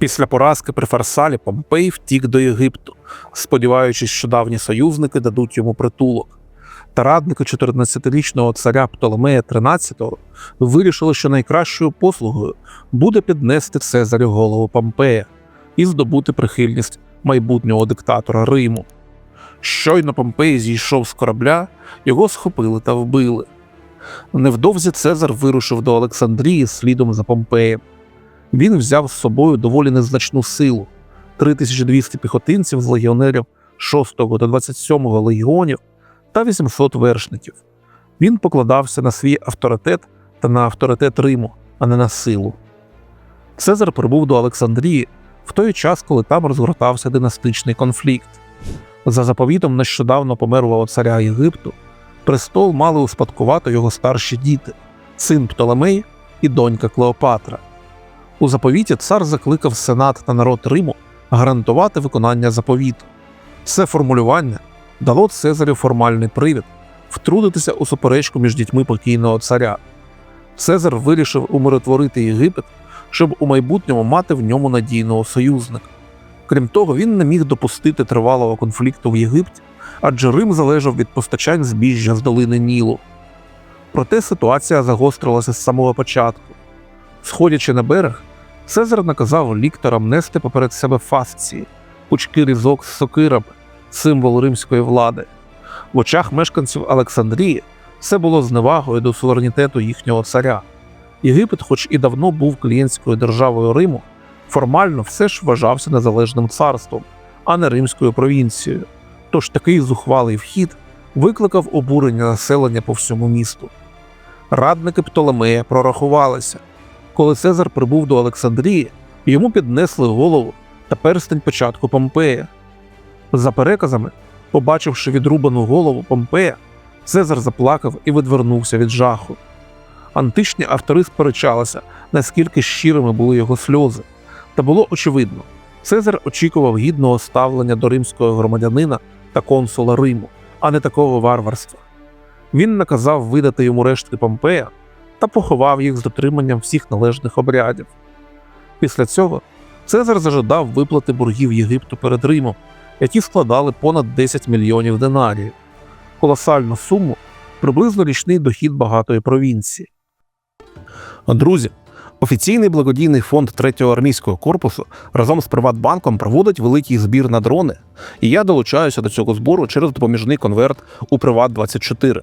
Після поразки при Фарсалі Помпей втік до Єгипту, сподіваючись, що давні союзники дадуть йому притулок. Та радники 14-річного царя Птолемея XIII вирішили, що найкращою послугою буде піднести Цезарю голову Помпея і здобути прихильність майбутнього диктатора Риму. Щойно Помпей зійшов з корабля, його схопили та вбили. Невдовзі Цезар вирушив до Олександрії слідом за Помпеєм. Він взяв з собою доволі незначну силу 3200 піхотинців з легіонерів 6 та 27 легіонів та 800 вершників. Він покладався на свій авторитет та на авторитет Риму, а не на силу. Цезар прибув до Олександрії в той час, коли там розгортався династичний конфлікт. За заповітом нещодавно померлого царя Єгипту престол мали успадкувати його старші діти син Птолемей і донька Клеопатра. У заповіті цар закликав Сенат та народ Риму гарантувати виконання заповіту. Це формулювання дало Цезарю формальний привід втрутитися у суперечку між дітьми покійного царя. Цезар вирішив умиротворити Єгипет, щоб у майбутньому мати в ньому надійного союзника. Крім того, він не міг допустити тривалого конфлікту в Єгипті, адже Рим залежав від постачань збіжжя з долини Нілу. Проте ситуація загострилася з самого початку. Сходячи на берег, Цезар наказав лікторам нести поперед себе фасції, пучки різок з сокирами, символ римської влади. В очах мешканців Олександрії це було зневагою до суверенітету їхнього царя. Єгипет, хоч і давно був клієнтською державою Риму, формально все ж вважався незалежним царством, а не римською провінцією. Тож такий зухвалий вхід викликав обурення населення по всьому місту. Радники Птолемея прорахувалися. Коли Цезар прибув до Олександрії, йому піднесли голову та перстень початку Помпея. За переказами, побачивши відрубану голову Помпея, Цезар заплакав і відвернувся від жаху. Античні автори сперечалися, наскільки щирими були його сльози, та було очевидно, Цезар очікував гідного ставлення до римського громадянина та консула Риму, а не такого варварства. Він наказав видати йому рештки Помпея та поховав їх з дотриманням всіх належних обрядів. Після цього Цезар зажадав виплати боргів Єгипту перед Римом, які складали понад 10 мільйонів динаріїв, колосальну суму, приблизно річний дохід багатої провінції. Друзі, офіційний благодійний фонд 3-го армійського корпусу разом з Приватбанком проводить великий збір на дрони, і я долучаюся до цього збору через допоміжний конверт у Приват24.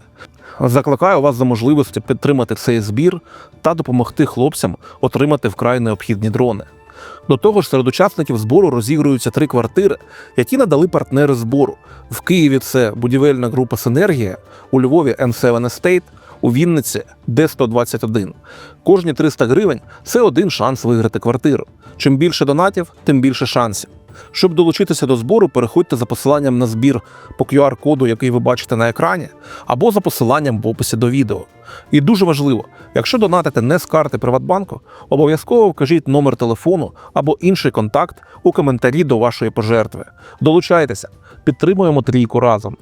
Закликаю вас за можливості підтримати цей збір та допомогти хлопцям отримати вкрай необхідні дрони. До того ж, серед учасників збору розігруються три квартири, які надали партнери збору. В Києві це будівельна група Синергія, у Львові N7 Estate, у Вінниці Д121. Кожні 300 гривень це один шанс виграти квартиру. Чим більше донатів, тим більше шансів. Щоб долучитися до збору, переходьте за посиланням на збір по QR-коду, який ви бачите на екрані, або за посиланням в описі до відео. І дуже важливо, якщо донатите не з карти Приватбанку, обов'язково вкажіть номер телефону або інший контакт у коментарі до вашої пожертви. Долучайтеся, підтримуємо трійку разом.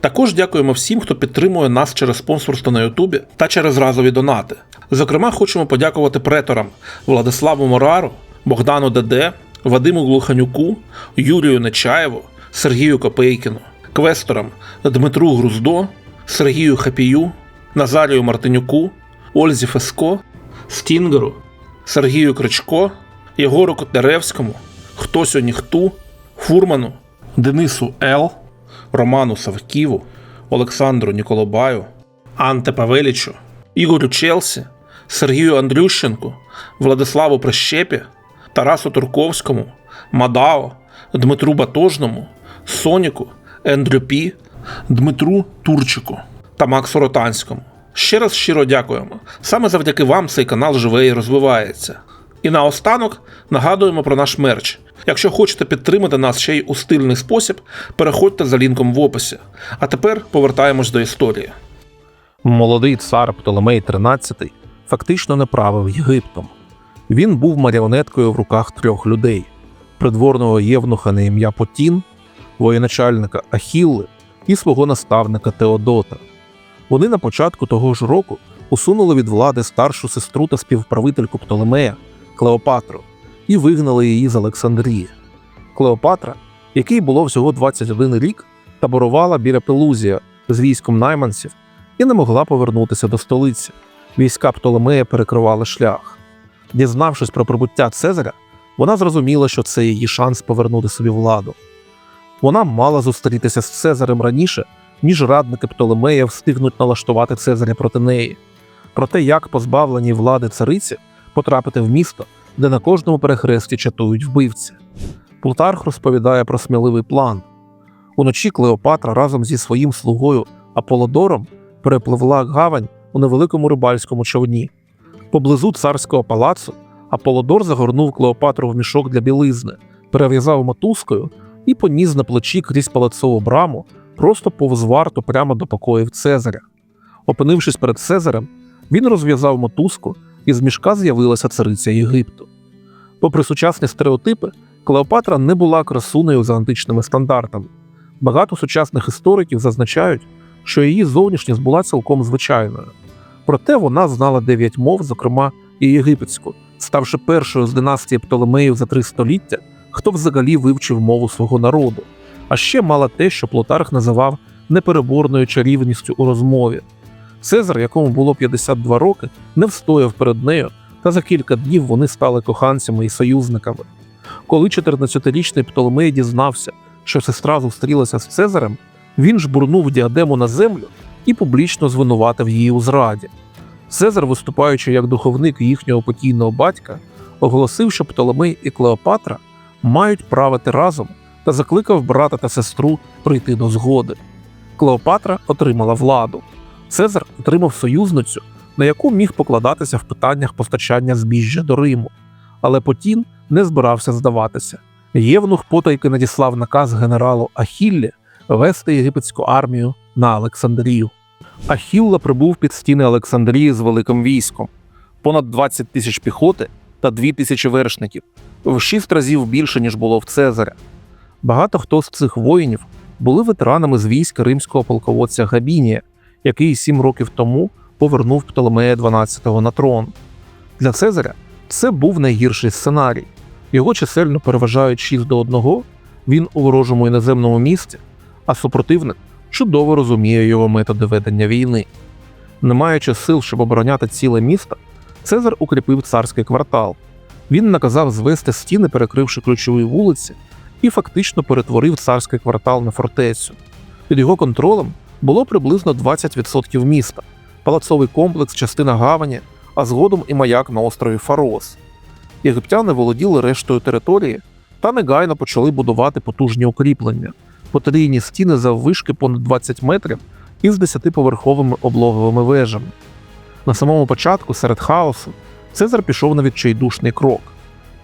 Також дякуємо всім, хто підтримує нас через спонсорство на Ютубі та через разові донати. Зокрема, хочемо подякувати преторам Владиславу Морару, Богдану Деде, Вадиму Глуханюку, Юрію Нечаєву, Сергію Копейкіну, квесторам Дмитру Груздо, Сергію Хапію, Назарію Мартинюку, Ользі Феско, Стінгеру, Сергію Кричко, Єгору Котляревському, Хтосю Ніхту, Фурману, Денису Л, Роману Савківу, Олександру Ніколобаю, Анте Павелічу, Ігорю Челсі, Сергію Андрющенку, Владиславу Прищепі, Тарасу Турковському, Мадао, Дмитру Батожному, Соніку, Ендрю Пі, Дмитру Турчику та Максу Ротанському. Ще раз щиро дякуємо. Саме завдяки вам цей канал живе і розвивається. І наостанок нагадуємо про наш мерч. Якщо хочете підтримати нас ще й у стильний спосіб, переходьте за лінком в описі. А тепер повертаємось до історії. Молодий цар Птолемей XIII фактично не правив Єгиптом. Він був маріонеткою в руках трьох людей: придворного євнуха на ім'я Потін, воєначальника Ахілли і свого наставника Теодота. Вони на початку того ж року усунули від влади старшу сестру та співправительку Птолемея Клеопатру і вигнали її з Олександрії. Клеопатра, якій було всього 21 рік, таборувала біля Пелузія з військом найманців і не могла повернутися до столиці. Війська Птолемея перекривали шлях. Дізнавшись про прибуття Цезаря, вона зрозуміла, що це її шанс повернути собі владу. Вона мала зустрітися з Цезарем раніше, ніж радники Птолемея встигнуть налаштувати Цезаря проти неї. Про те, як позбавлені влади цариці потрапити в місто, де на кожному перехресті чатують вбивці. Плутарх розповідає про сміливий план. Уночі Клеопатра разом зі своїм слугою Аполлодором перепливла гавань у невеликому рибальському човні. Поблизу царського палацу Аполлодор загорнув Клеопатру в мішок для білизни, перев'язав мотузкою і поніс на плечі крізь палацову браму просто повз варту прямо до покоїв Цезаря. Опинившись перед Цезарем, він розв'язав мотузку, і з мішка з'явилася цариця Єгипту. Попри сучасні стереотипи, Клеопатра не була красунею за античними стандартами. Багато сучасних істориків зазначають, що її зовнішність була цілком звичайною. Проте вона знала дев'ять мов, зокрема і єгипетську, ставши першою з династії Птолемеїв за три століття, хто взагалі вивчив мову свого народу, а ще мала те, що Плутарх називав непереборною чарівністю у розмові. Цезар, якому було 52 роки, не встояв перед нею, та за кілька днів вони стали коханцями і союзниками. Коли 14-річний Птолемей дізнався, що сестра зустрілася з Цезарем, він жбурнув діадему на землю і публічно звинуватив її у зраді. Цезар, виступаючи як духовник їхнього покійного батька, оголосив, що Птолемей і Клеопатра мають правити разом та закликав брата та сестру прийти до згоди. Клеопатра отримала владу. Цезар отримав союзницю, на яку міг покладатися в питаннях постачання збіжжя до Риму. Але Потін не збирався здаватися. Євнух потайки надіслав наказ генералу Ахіллі вести єгипетську армію на Олександрію. Ахілла прибув під стіни Олександрії з великим військом, понад 20 тисяч піхоти та 2 тисячі вершників, в шість разів більше, ніж було в Цезаря. Багато хто з цих воїнів були ветеранами з війська римського полководця Габінія, який сім років тому повернув Птолемея 12-го на трон. Для Цезаря це був найгірший сценарій. Його чисельно переважають 6 до 1, він у ворожому іноземному місті, а супротивник чудово розуміє його методи ведення війни. Не маючи сил, щоб обороняти ціле місто, Цезар укріпив царський квартал. Він наказав звести стіни, перекривши ключові вулиці, і фактично перетворив царський квартал на фортецю. Під його контролем було приблизно 20% міста, палацовий комплекс, частина гавані, а згодом і маяк на острові Фарос. Єгиптяни володіли рештою території та негайно почали будувати потужні укріплення, потрійні стіни заввишки понад 20 метрів із 10-поверховими облоговими вежами. На самому початку, серед хаосу, Цезар пішов на відчайдушний крок.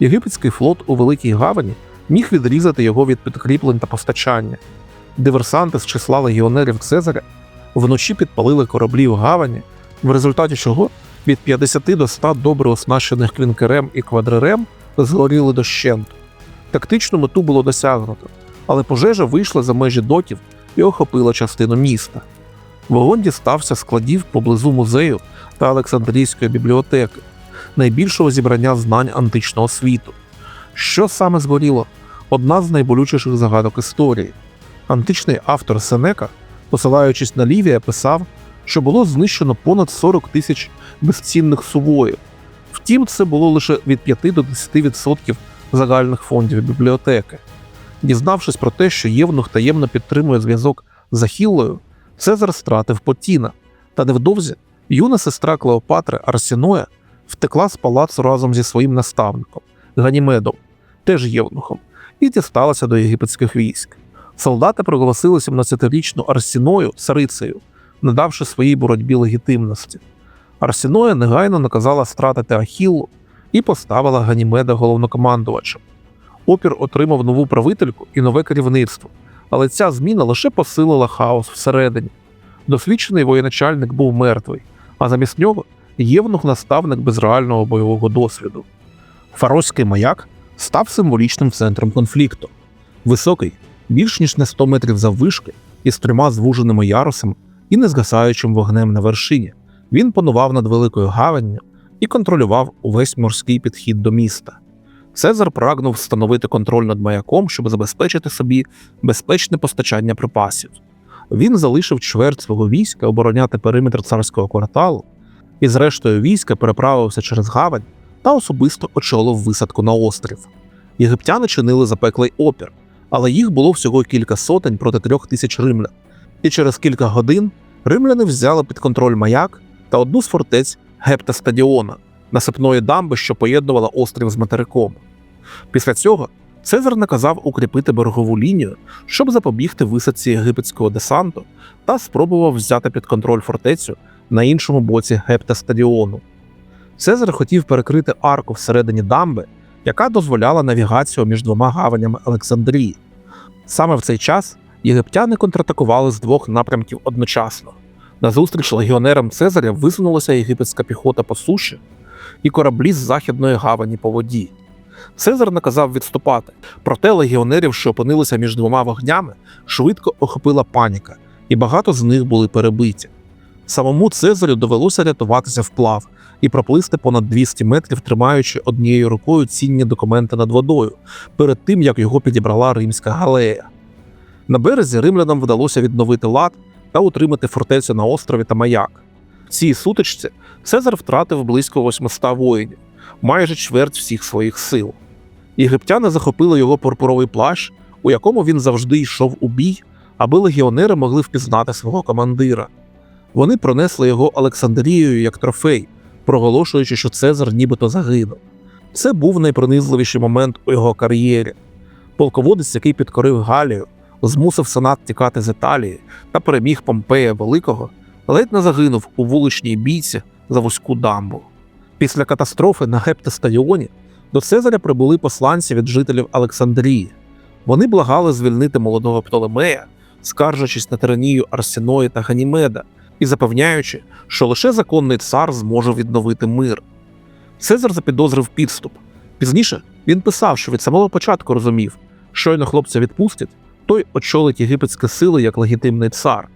Єгипетський флот у Великій Гавані міг відрізати його від підкріплень та постачання. Диверсанти з числа легіонерів Цезаря вночі підпалили кораблі в гавані, в результаті чого від 50 до 100 добре оснащених клінкерем і квадререм згоріли дощенту. Тактичну мету було досягнуто, але пожежа вийшла за межі доків і охопила частину міста. Вогонь дістався складів поблизу музею та Олександрійської бібліотеки, найбільшого зібрання знань античного світу. Що саме згоріло? Одна з найболючіших загадок історії. Античний автор Сенека, посилаючись на Лівія, писав, що було знищено понад 40 тисяч безцінних сувоїв. Втім, це було лише від 5 до 10% загальних фондів бібліотеки. Дізнавшись про те, що Євнух таємно підтримує зв'язок з Ахіллою, Цезар стратив Потіна, та невдовзі юна сестра Клеопатри Арсіноя втекла з палацу разом зі своїм наставником Ганімедом, теж євнухом, і дісталася до єгипетських військ. Солдати проголосили 17-річну Арсіною царицею, надавши своїй боротьбі легітимності. Арсіноя негайно наказала стратити Ахіллу і поставила Ганімеда головнокомандувачем. Опір отримав нову правительку і нове керівництво, але ця зміна лише посилила хаос всередині. Досвідчений воєначальник був мертвий, а замість нього євнух наставник без реального бойового досвіду. Фароський маяк став символічним центром конфлікту. Високий, більш ніж на 100 метрів заввишки, із трьома звуженими ярусами і незгасаючим вогнем на вершині. Він панував над великою гаванню і контролював увесь морський підхід до міста. Цезар прагнув встановити контроль над маяком, щоб забезпечити собі безпечне постачання припасів. Він залишив чверть свого війська обороняти периметр царського кварталу і з рештою війська переправився через гавань та особисто очолив висадку на острів. Єгиптяни чинили запеклий опір, але їх було всього кілька сотень проти трьох тисяч римлян. І через кілька годин римляни взяли під контроль маяк та одну з фортець Гепта Стадіона, насипної дамби, що поєднувала острів з материком. Після цього Цезар наказав укріпити берегову лінію, щоб запобігти висадці єгипетського десанту, та спробував взяти під контроль фортецю на іншому боці Гепта Стадіону. Цезар хотів перекрити арку всередині дамби, яка дозволяла навігацію між двома гаванями Олександрії. Саме в цей час єгиптяни контратакували з двох напрямків одночасно. Назустріч легіонерам Цезаря висунулася єгипетська піхота по суші і кораблі з західної гавані по воді. Цезар наказав відступати, проте легіонерів, що опинилися між двома вогнями, швидко охопила паніка, і багато з них були перебиті. Самому Цезарю довелося рятуватися вплав і проплисти понад 200 метрів, тримаючи однією рукою цінні документи над водою, перед тим як його підібрала римська галея. На березі римлянам вдалося відновити лад та утримати фортецю на острові та маяк. В цій сутичці Цезар втратив близько 800 воїнів, майже чверть всіх своїх сил. Єгиптяни захопили його пурпуровий плащ, у якому він завжди йшов у бій, аби легіонери могли впізнати свого командира. Вони пронесли його Олександрією як трофей, проголошуючи, що Цезар нібито загинув. Це був найпронизливіший момент у його кар'єрі. Полководець, який підкорив Галію, змусив Сенат тікати з Італії та переміг Помпея Великого, ледь не загинув у вуличній бійці за вузьку дамбу. Після катастрофи на Гептестадіоні до Цезаря прибули посланці від жителів Олександрії. Вони благали звільнити молодого Птолемея, скаржачись на тиранію Арсеної та Ганімеда і запевняючи, що лише законний цар зможе відновити мир. Цезар запідозрив підступ. Пізніше він писав, що від самого початку розумів, щойно хлопця відпустять, той очолить єгипетські сили як легітимний цар.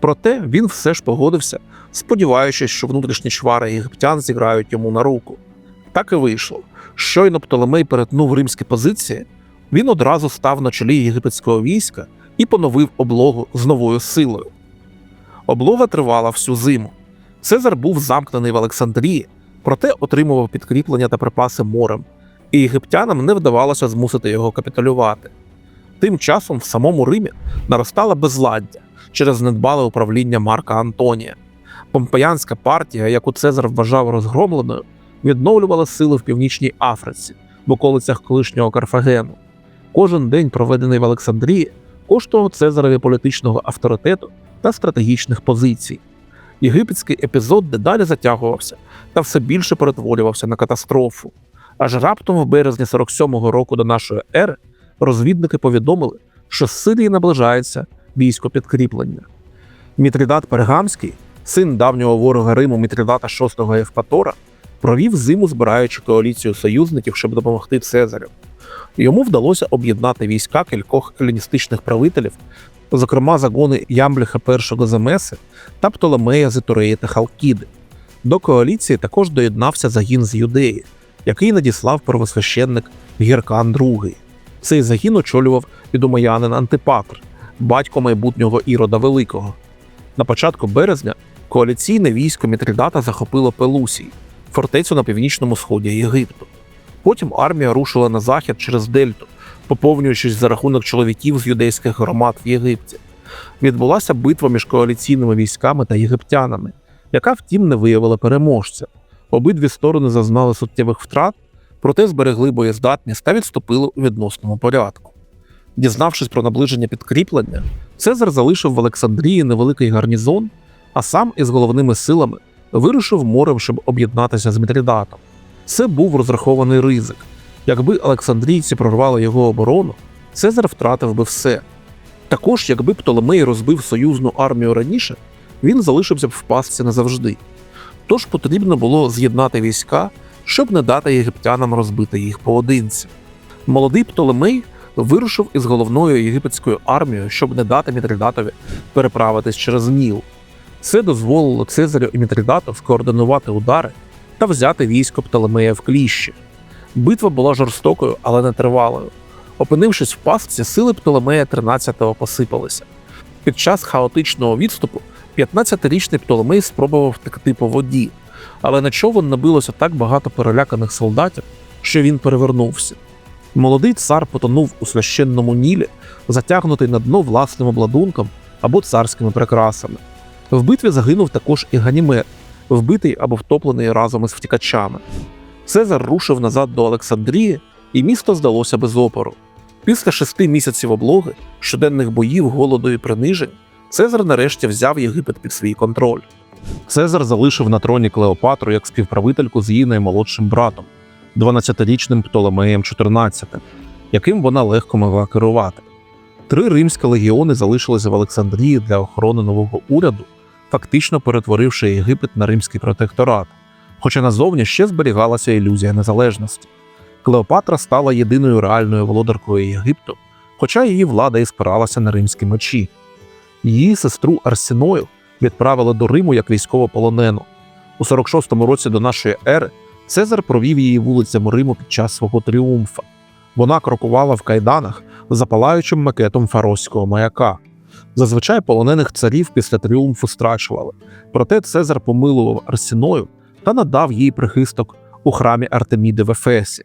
Проте він все ж погодився, сподіваючись, що внутрішні чвари єгиптян зіграють йому на руку. Так і вийшло. Щойно Птолемей перетнув римські позиції, він одразу став на чолі єгипетського війська і поновив облогу з новою силою. Облога тривала всю зиму. Цезар був замкнений в Олександрії, проте отримував підкріплення та припаси морем, і єгиптянам не вдавалося змусити його капітулювати. Тим часом в самому Римі наростала безладдя через недбале управління Марка Антонія. Помпеянська партія, яку Цезар вважав розгромленою, відновлювала сили в північній Африці, в околицях колишнього Карфагену. Кожен день, проведений в Олександрії, коштував Цезарові політичного авторитету та стратегічних позицій. Єгипетський епізод дедалі затягувався та все більше перетворювався на катастрофу. Аж раптом, в березні 47-го року до нашої ери, розвідники повідомили, що з Сирії наближається військо підкріплення. Мітридат Пергамський, син давнього ворога Риму Мітридата VI Євпатора, провів зиму, збираючи коаліцію союзників, щоб допомогти Цезарю. Йому вдалося об'єднати війська кількох еліністичних правителів, зокрема загони Ямбліха I Замеси та Птолемея з та Халкіди. До коаліції також доєднався загін з Юдеї, який надіслав первосвященник Гіркан II. Цей загін очолював відомоянин Антипатр, батько майбутнього Ірода Великого. На початку березня коаліційне військо Мітридата захопило Пелусій, фортецю на північному сході Єгипту. Потім армія рушила на захід через Дельту, поповнюючись за рахунок чоловіків з юдейських громад в Єгипті. Відбулася битва між коаліційними військами та єгиптянами, яка, втім, не виявила переможця. Обидві сторони зазнали суттєвих втрат, проте зберегли боєздатність та відступили у відносному порядку. Дізнавшись про наближення підкріплення, Цезар залишив в Олександрії невеликий гарнізон, а сам із головними силами вирушив морем, щоб об'єднатися з Мітридатом. Це був розрахований ризик. Якби Олександрійці прорвали його оборону, Цезар втратив би все. Також, якби Птолемей розбив союзну армію раніше, він залишився б в пастці назавжди. Тож потрібно було з'єднати війська, щоб не дати єгиптянам розбити їх поодинці. Молодий Птолемей вирушив із головною єгипетською армією, щоб не дати Мітридатові переправитись через Ніл. Це дозволило Цезарю і Мітридату скоординувати удари та взяти військо Птолемея в кліщі. Битва була жорстокою, але не тривалою. Опинившись в пастці, сили Птолемея 13-го посипалися. Під час хаотичного відступу 15-річний Птолемей спробував втекти по воді, але на човен набилося так багато переляканих солдатів, що він перевернувся. Молодий цар потонув у священному нілі, затягнутий на дно власним обладунком або царськими прикрасами. В битві загинув також і Ганімед, вбитий або втоплений разом із втікачами. Цезар рушив назад до Олександрії, і місто здалося без опору. Після шести місяців облоги, щоденних боїв, голоду і принижень, Цезар нарешті взяв Єгипет під свій контроль. Цезар залишив на троні Клеопатру як співправительку з її наймолодшим братом, 12-річним Птолемеєм XIV, яким вона легко могла керувати. Три римські легіони залишилися в Олександрії для охорони нового уряду, фактично перетворивши Єгипет на римський протекторат, хоча назовні ще зберігалася ілюзія незалежності. Клеопатра стала єдиною реальною володаркою Єгипту, хоча її влада і спиралася на римські мечі. Її сестру Арсіною відправили до Риму як військовополонену. У 46-му році до нашої ери Цезар провів її вулицями Риму під час свого тріумфа. Вона крокувала в кайданах за палаючим макетом фароського маяка. Зазвичай полонених царів після тріумфу страчували, проте Цезар помилував Арсіною та надав їй прихисток у храмі Артеміди в Ефесі.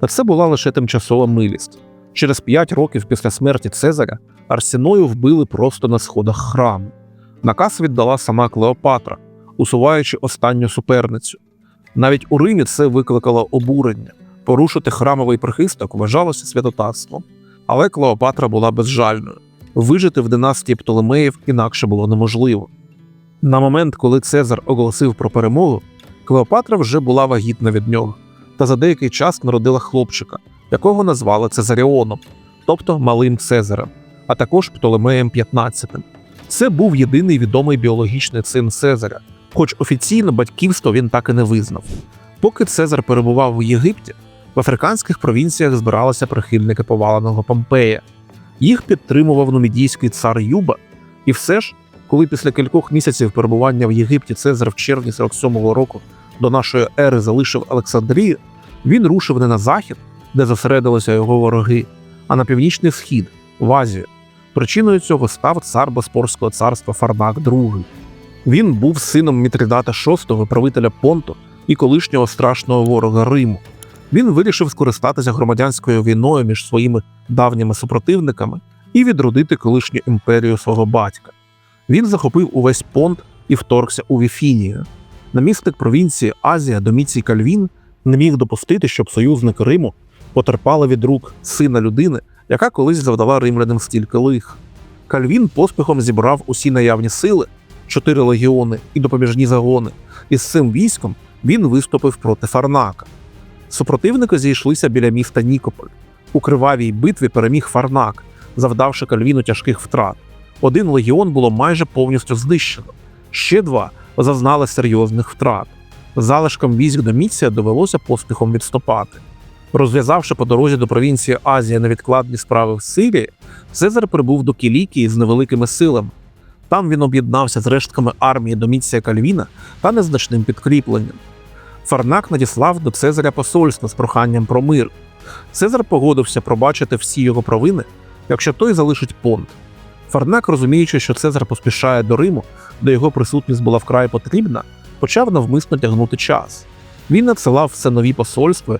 Та це була лише тимчасова милість. Через п'ять років після смерті Цезаря Арсіною вбили просто на сходах храму. Наказ віддала сама Клеопатра, усуваючи останню суперницю. Навіть у Римі це викликало обурення. Порушити храмовий прихисток вважалося святотатством. Але Клеопатра була безжальною. Вижити в династії Птолемеїв інакше було неможливо. На момент, коли Цезар оголосив про перемогу, Клеопатра вже була вагітна від нього, та за деякий час народила хлопчика, якого назвали Цезаріоном, тобто малим Цезарем, а також Птолемеєм 15. Це був єдиний відомий біологічний син Цезаря, хоч офіційно батьківство він так і не визнав. Поки Цезар перебував у Єгипті, в африканських провінціях збиралися прихильники поваленого Помпея. Їх підтримував нумідійський цар Юба, і все ж, коли після кількох місяців перебування в Єгипті Цезар в червні 47-го року до нашої ери залишив Олександрію, він рушив не на захід, де зосередилися його вороги, а на північний схід, в Азію. Причиною цього став цар Боспорського царства Фарнак II. Він був сином Мітридата VI, правителя Понту і колишнього страшного ворога Риму. Він вирішив скористатися громадянською війною між своїми давніми супротивниками і відродити колишню імперію свого батька. Він захопив увесь понт і вторгся у Віфінію. Намістик провінції Азія Доміцій Кальвін не міг допустити, щоб союзники Риму потерпали від рук сина людини, яка колись завдала римлянам стільки лих. Кальвін поспіхом зібрав усі наявні сили, чотири легіони і допоміжні загони, і з цим військом він виступив проти Фарнака. Супротивники зійшлися біля міста Нікополь. У кривавій битві переміг Фарнак, завдавши Кальвіну тяжких втрат. Один легіон було майже повністю знищено, ще два зазнали серйозних втрат. Залишкам військ Доміція довелося поспіхом відступати. Розв'язавши по дорозі до провінції Азія невідкладні справи в Сирії, Цезар прибув до Кілікії з невеликими силами. Там він об'єднався з рештками армії Доміція Кальвіна та незначним підкріпленням. Фарнак надіслав до Цезаря посольство з проханням про мир. Цезар погодився пробачити всі його провини, якщо той залишить понт. Фарнак, розуміючи, що Цезар поспішає до Риму, де його присутність була вкрай потрібна, почав навмисно тягнути час. Він надсилав все нові посольства,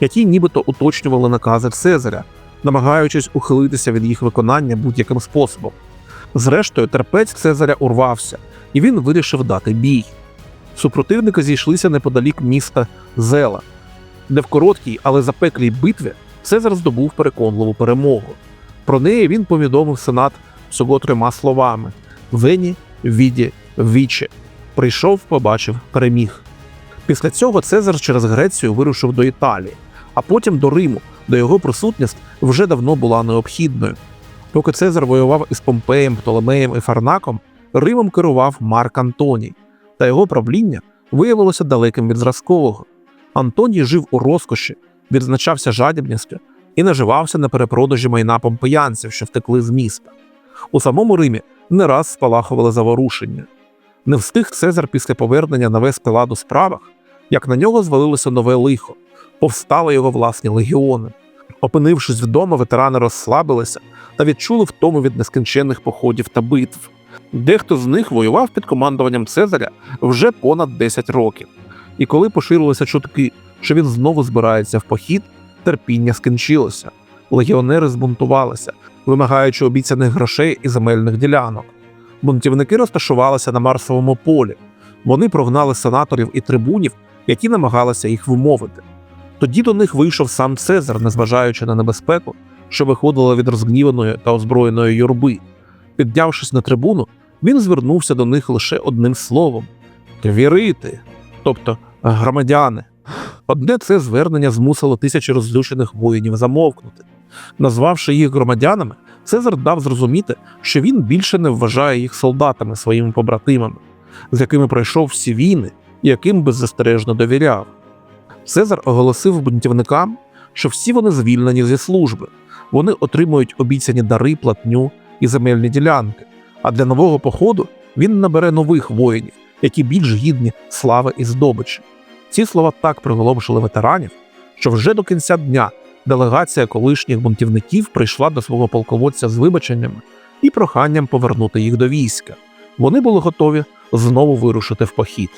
які нібито уточнювали накази Цезаря, намагаючись ухилитися від їх виконання будь-яким способом. Зрештою, терпець Цезаря урвався, і він вирішив дати бій. Супротивники зійшлися неподалік міста Зела, де в короткій, але запеклій битві Цезар здобув переконливу перемогу. Про неї він повідомив сенат всього трьома словами: Вені, віді, віче. Прийшов, побачив, переміг. Після цього Цезар через Грецію вирушив до Італії, а потім до Риму, де його присутність вже давно була необхідною. Поки Цезар воював із Помпеєм, Птолемеєм і Фарнаком, Римом керував Марк Антоній, та його правління виявилося далеким від зразкового. Антоній жив у розкоші, відзначався жадібністю і наживався на перепродажі майна помпеянців, що втекли з міста. У самому Римі не раз спалахували заворушення. Не встиг Цезар після повернення навести лад у справах, як на нього звалилося нове лихо. повстали його власні легіони. Опинившись вдома, ветерани розслабилися та відчули втому від нескінченних походів та битв. Дехто з них воював під командуванням Цезаря вже понад 10 років. І коли поширилися чутки, що він знову збирається в похід, терпіння скінчилося. Легіонери збунтувалися, вимагаючи обіцяних грошей і земельних ділянок. Бунтівники розташувалися на Марсовому полі. Вони прогнали сенаторів і трибунів, які намагалися їх вимовити. Тоді до них вийшов сам Цезар, незважаючи на небезпеку, що виходила від розгніваної та озброєної юрби. Піднявшись на трибуну, він звернувся до них лише одним словом вірити, тобто громадяни. Одне це звернення змусило тисячі розлючених воїнів замовкнути. Назвавши їх громадянами, Цезар дав зрозуміти, що він більше не вважає їх солдатами своїми побратимами, з якими пройшов всі війни і яким беззастережно довіряв. Цезар оголосив бунтівникам, що всі вони звільнені зі служби, вони отримують обіцяні дари, платню і земельні ділянки. А для нового походу він набере нових воїнів, які більш гідні слави і здобичі. Ці слова так приголомшили ветеранів, що вже до кінця дня делегація колишніх бунтівників прийшла до свого полководця з вибаченнями і проханням повернути їх до війська. Вони були готові знову вирушити в похід.